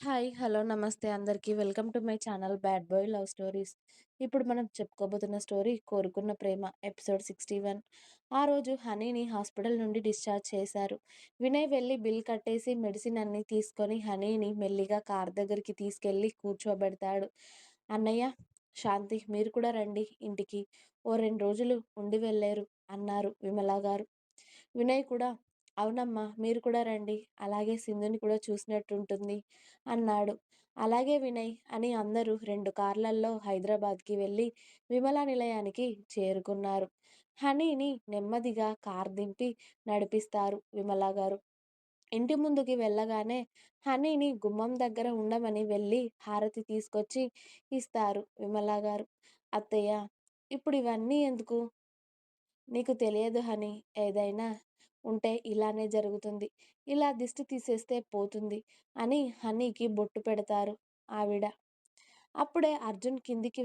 Hi. Hello. నమస్తే అందరికీ. Welcome to my channel 'bad boy love stories'. ఇప్పుడు మనం చెప్పుకోబోతున్న స్టోరీ 'కోరుకున్న ప్రేమ' ఎపిసోడ్ 61. ఆ రోజు హనీని హాస్పిటల్ నుండి డిశ్చార్జ్ చేశారు. వినయ్ వెళ్ళి బిల్ కట్టేసి మెడిసిన్ అన్నీ తీసుకొని హనీని మెల్లిగా కారు దగ్గరికి తీసుకెళ్ళి కూర్చోబెడతాడు. అన్నయ్య, శాంతి మీరు కూడా రండి ఇంటికి. ఓ రెండు రోజులు ఉండి వెళ్ళేరు అన్నారు విమలగారు. వినయ్ కూడా అవునమ్మా మీరు కూడా రండి. అలాగే సింధుని కూడా చూసినట్టుంటుంది అన్నాడు. అలాగే వినయ్ అని అందరూ రెండు కార్లల్లో హైదరాబాద్కి వెళ్ళి విమలా నిలయానికి చేరుకున్నారు. హనీని నెమ్మదిగా కార్ దింపి నడిపిస్తారు విమలా గారు ఇంటి ముందుకి వెళ్ళగానే హనీని గుమ్మం దగ్గర ఉండమని వెళ్ళి హారతి తీసుకొచ్చి ఇస్తారు విమలా గారు అత్తయ్య ఇప్పుడు ఇవన్నీ ఎందుకు? నీకు తెలియదు హనీ. ఏదైనా ఉంటే ఇలానే జరుగుతుంది. ఇలా దిష్టి తీసేస్తే పోతుంది అని హనీకి బొట్టు పెడతారు ఆవిడ. అప్పుడే అర్జున్ కిందికి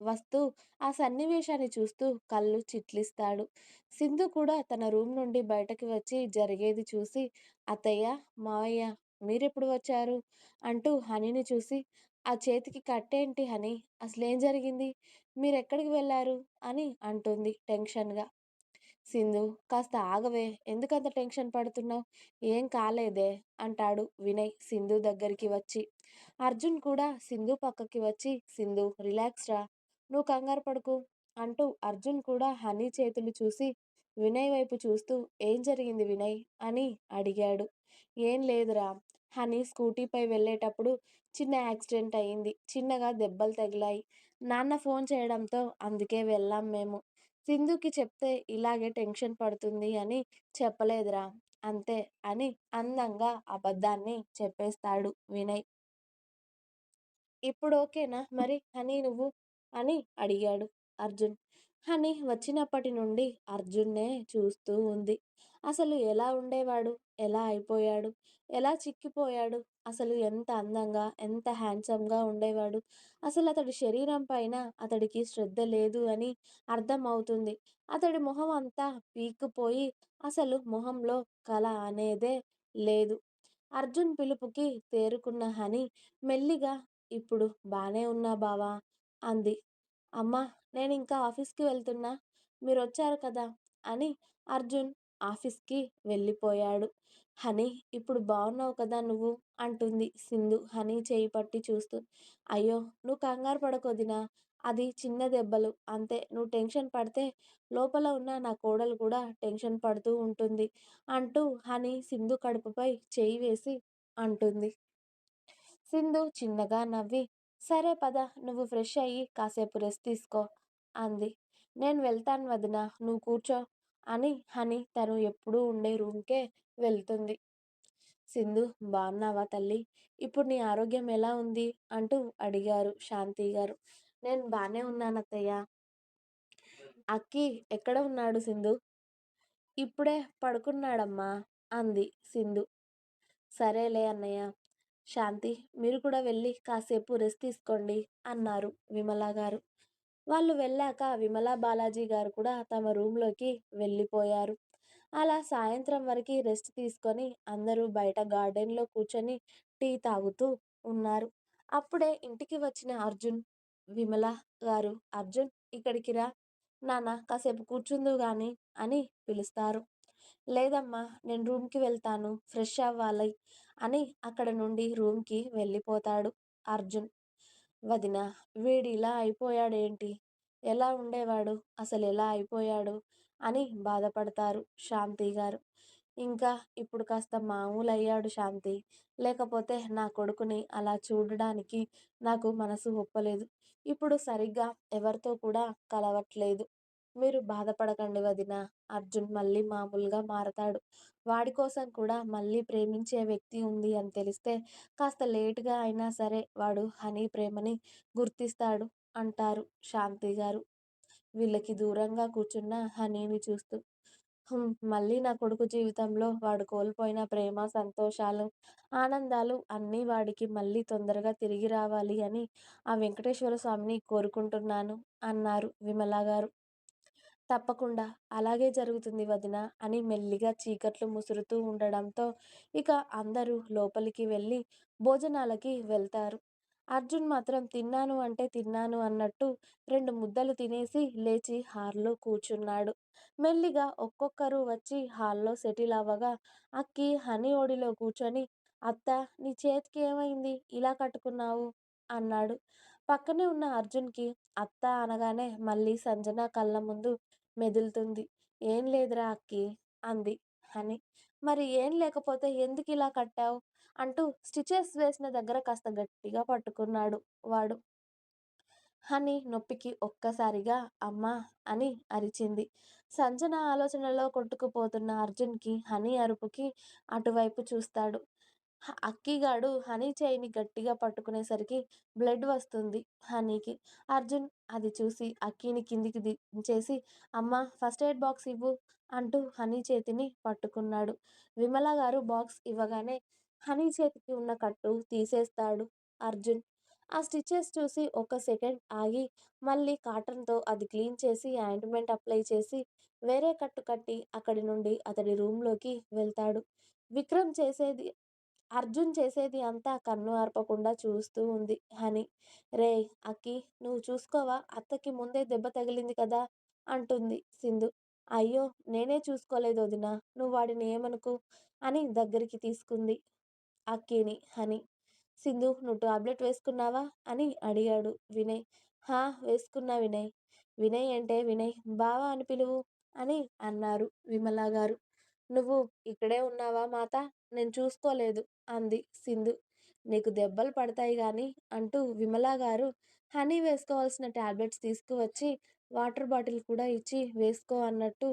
వస్తూ ఆ సన్నివేశాన్ని చూస్తూ కళ్ళు చిట్లిస్తాడు. సింధు కూడా తన రూమ్ నుండి బయటకు వచ్చి జరిగేది చూసి అత్తయ్య, మావయ్య మీరెప్పుడు వచ్చారు? అంటూ హనీని చూసి ఆ చేతికి కట్టేంటి హనీ? అసలేం జరిగింది? మీరెక్కడికి వెళ్ళారు? అని అంటుంది టెన్షన్గా సింధు కాస్త ఆగవే ఎందుకంత టెన్షన్ పడుతున్నావు ఏం కాలేదే అంటాడు వినయ్ సింధు దగ్గరికి వచ్చి. అర్జున్ కూడా సింధు పక్కకి వచ్చి సింధు రిలాక్స్ రా. నువ్వు కంగారు పడుకు అంటూ అర్జున్ కూడా హనీ చేతులు చూసి వినయ్ వైపు చూస్తూ ఏం జరిగింది వినయ్? అని అడిగాడు. ఏం లేదురా. హనీ స్కూటీపై వెళ్ళేటప్పుడు చిన్న యాక్సిడెంట్ అయింది. చిన్నగా దెబ్బలు తగిలాయి. నాన్న ఫోన్ చేయడంతో అందుకే వెళ్ళాం మేము. సింధుకి చెప్తే ఇలాగే టెన్షన్ పడుతుంది అని చెప్పలేదురా. అంతే అని అందంగా అబద్ధాన్ని చెప్పేస్తాడు వినయ్. ఇప్పుడు ఓకేనా మరి హనీ నువ్వు? అని అడిగాడు అర్జున్. హనీ వచ్చినప్పటి నుండి అర్జున్నే చూస్తూ ఉంది. అసలు ఎలా ఉండేవాడు? ఎలా అయిపోయాడు? ఎలా చిక్కిపోయాడు? అసలు ఎంత అందంగా, ఎంత హ్యాండ్సమ్గా ఉండేవాడు అసలు అతడి శరీరం పైన అతడికి శ్రద్ధ లేదు అని అర్థం అవుతుంది. అతడి మొహం అంతా పీక్కుపోయి అసలు మొహంలో కళ అనేదే లేదు. అర్జున్ పిలుపుకి తేరుకున్న హని మెల్లిగా ఇప్పుడు బానే ఉన్నా బావా! అంది. అమ్మా నేను ఇంకా ఆఫీస్కి వెళ్తున్నా. మీరొచ్చారు కదా అని అర్జున్ ఆఫీస్కి వెళ్ళిపోయాడు. హనీ ఇప్పుడు బాగున్నావు కదా నువ్వు? అంటుంది సింధు హనీ చేయి పట్టి చూస్తూ. అయ్యో నువ్వు కంగారు పడకొదినా అది చిన్న దెబ్బలు. అంతే నువ్వు టెన్షన్ పడితే లోపల ఉన్న నా కోడలు కూడా టెన్షన్ పడుతూ ఉంటుంది అంటూ హనీ సింధు కడుపుపై చేయి వేసి అంటుంది. సింధు చిన్నగా నవ్వి సరే పద నువ్వు ఫ్రెష్ అయ్యి కాసేపు రెస్ట్ తీసుకో అంది. నేను వెళ్తాను వదినా నువ్వు కూర్చో అని హనీ తను ఎప్పుడూ ఉండే రూమ్కే వెళ్తుంది. సింధు బావున్నావా తల్లీ? ఇప్పుడు నీ ఆరోగ్యం ఎలా ఉంది? అంటూ అడిగారు శాంతిగారు. నేను బానే ఉన్నానత్తయ్యా. అక్కీ ఎక్కడ ఉన్నాడు సింధు ఇప్పుడే పడుకున్నాడమ్మా అంది సింధు. సరేలే అన్నయ్య. శాంతీ మీరు కూడా వెళ్ళి కాసేపు రెస్ట్ తీసుకోండి అన్నారు విమలగారు. వాళ్ళు వెళ్ళాక విమలా బాలాజీ గారు కూడా తమ రూమ్లోకి వెళ్ళిపోయారు. అలా సాయంత్రం వరకు రెస్ట్ తీసుకొని అందరూ బయట గార్డెన్లో కూర్చొని టీ తాగుతూ ఉన్నారు. అప్పుడే ఇంటికి వచ్చిన అర్జున్ విమలగారు అర్జున్ ఇక్కడికి రా నాన్న కాసేపు కూర్చుందు గాని అని పిలుస్తారు. లేదమ్మా నేను రూమ్కి వెళ్తాను ఫ్రెష్ అవ్వాలి అని అక్కడ నుండి రూమ్కి వెళ్ళిపోతాడు అర్జున్. వదినా వీడిలా ఇలా అయిపోయాడేంటి? ఎలా ఉండేవాడు? అసలు ఎలా అయిపోయాడు? అని బాధపడతారు శాంతి గారు ఇంకా ఇప్పుడు కాస్త మామూలు అయ్యాడు శాంతి లేకపోతే నా కొడుకుని అలా చూడడానికి నాకు మనసు ఒప్పలేదు. ఇప్పుడు సరిగ్గా ఎవరితో కూడా కలవట్లేదు. మీరు బాధపడకండి వదినా. అర్జున్ మళ్ళీ మామూలుగా మారతాడు. వాడి కోసం కూడా మళ్ళీ ప్రేమించే వ్యక్తి ఉంది అని తెలిస్తే కాస్త లేటుగా అయినా సరే వాడు హనీ ప్రేమని గుర్తిస్తాడు అంటారు శాంతి గారు వీళ్ళకి దూరంగా కూర్చున్న హనీని చూస్తూ. మళ్ళీ నా కొడుకు జీవితంలో వాడు కోల్పోయిన ప్రేమ, సంతోషాలు, ఆనందాలు అన్నీ వాడికి మళ్ళీ తొందరగా తిరిగి రావాలి అని ఆ వెంకటేశ్వర స్వామిని కోరుకుంటున్నాను అన్నారు విమలగారు. తప్పకుండా. అలాగే జరుగుతుంది వదినా అని మెల్లిగా చీకట్లు ముసురుతూ ఉండడంతో ఇక అందరూ లోపలికి వెళ్ళి భోజనాలకి వెళ్తారు. అర్జున్ మాత్రం తిన్నాను అంటే తిన్నాను అన్నట్టు రెండు ముద్దలు తినేసి లేచి హాల్‌లో కూర్చున్నాడు. మెల్లిగా ఒక్కొక్కరు వచ్చి హాల్‌లో సెటిల్ అవ్వగా అక్కి హనీ ఒడిలో కూర్చొని అత్త నీ చేతికి ఏమైంది? ఇలా కట్టుకున్నావు? అన్నాడు. పక్కనే ఉన్న అర్జున్‌కి అత్త అనగానే మళ్ళీ సంజన కళ్ళ ముందు మెదులుతుంది. ఏం లేదురా అక్కి అంది హని. మరి ఏం లేకపోతే ఎందుకు ఇలా కట్టావు అంటూ స్టిచెస్ వేసిన దగ్గర కాస్త గట్టిగా పట్టుకున్నాడు వాడు. హని నొప్పికి ఒక్కసారిగా అమ్మా అని అరిచింది. సంజన ఆలోచనలో కొట్టుకుపోతున్న అర్జున్‌కి హని అరుపుకి అటువైపు చూస్తాడు. అక్కిగాడు హనీ చేయిని గట్టిగా పట్టుకునేసరికి బ్లడ్ వస్తుంది హనీకి. అర్జున్ అది చూసి అక్కీని కిందికి దించేసి అమ్మ ఫస్ట్ ఎయిడ్ బాక్స్ ఇవ్వు అంటూ హనీ చేతిని పట్టుకున్నాడు. విమలగారు బాక్స్ ఇవ్వగానే హనీ చేతికి ఉన్న కట్టు తీసేస్తాడు అర్జున్. ఆ స్టిచెస్ చూసి ఒక సెకండ్ ఆగి మళ్ళీ కాటన్‌తో అది క్లీన్ చేసి ఆయింట్‌మెంట్ అప్లై చేసి వేరే కట్టు కట్టి అక్కడి నుండి అతడి రూమ్‌లోకి వెళ్తాడు. విక్రమ్ చేసేది అర్జున్ చేసేది అంతా కన్ను ఆర్పకుండా చూస్తూ ఉంది హని. రే అక్కి నువ్వు చూసుకోవా? అత్తకి ముందే దెబ్బ తగిలింది కదా అంటుంది సింధు. అయ్యో నేనే చూసుకోలేదు వదినా నువ్వు వాడిని ఏమనుకు అని దగ్గరికి తీసుకుంది అక్కీని హని. సింధు నువ్వు టాబ్లెట్ వేసుకున్నావా? అని అడిగాడు వినయ్. హా వేసుకున్నా వినయ్. వినయ్ అంటే వినయ్ బావా అని పిలువు అని అన్నారు విమలగారు. నువ్వు ఇక్కడే ఉన్నావా మాత నేను చూసుకోలేదు అంది సింధు. నీకు దెబ్బలు పడతాయి కానీ అంటూ విమలా గారు హనీ వేసుకోవాల్సిన టాబ్లెట్స్ తీసుకువచ్చి వాటర్ బాటిల్ కూడా ఇచ్చి వేసుకో అన్నట్టు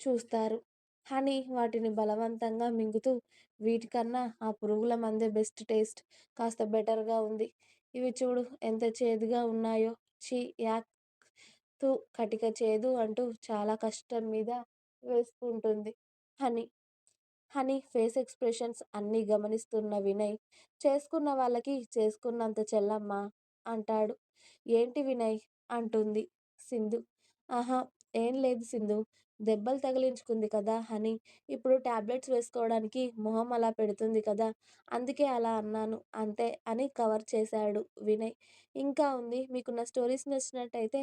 చూస్తారు. హనీ వాటిని బలవంతంగా మింగుతూ వీటికన్నా ఆ పురుగుల మందే బెస్ట్ టేస్ట్ కాస్త బెటర్‌గా ఉంది. ఇవి చూడు ఎంత చేదుగా ఉన్నాయో ఛీ యాక్ తు కటిక చేదు అంటూ చాలా కష్టం మీద వేసుకుంటుంది హనీ హనీ ఫేస్ ఎక్స్‌ప్రెషన్స్ అన్నీ గమనిస్తున్న వినయ్ చేసుకున్న వాళ్ళకి చేసుకున్నంత చెల్లమ్మా అంటాడు. ఏంటి వినయ్? అంటుంది సింధు. ఆహా! ఏం లేదు సింధు దెబ్బలు తగిలించుకుంది కదా హనీ ఇప్పుడు టాబ్లెట్స్ వేసుకోవడానికి మొహం అలా పెడుతుంది కదా! అందుకే అలా అన్నాను అంతే అని కవర్ చేశాడు వినయ్. ఇంకా ఉంది మీకు నా స్టోరీస్ నచ్చినట్టయితే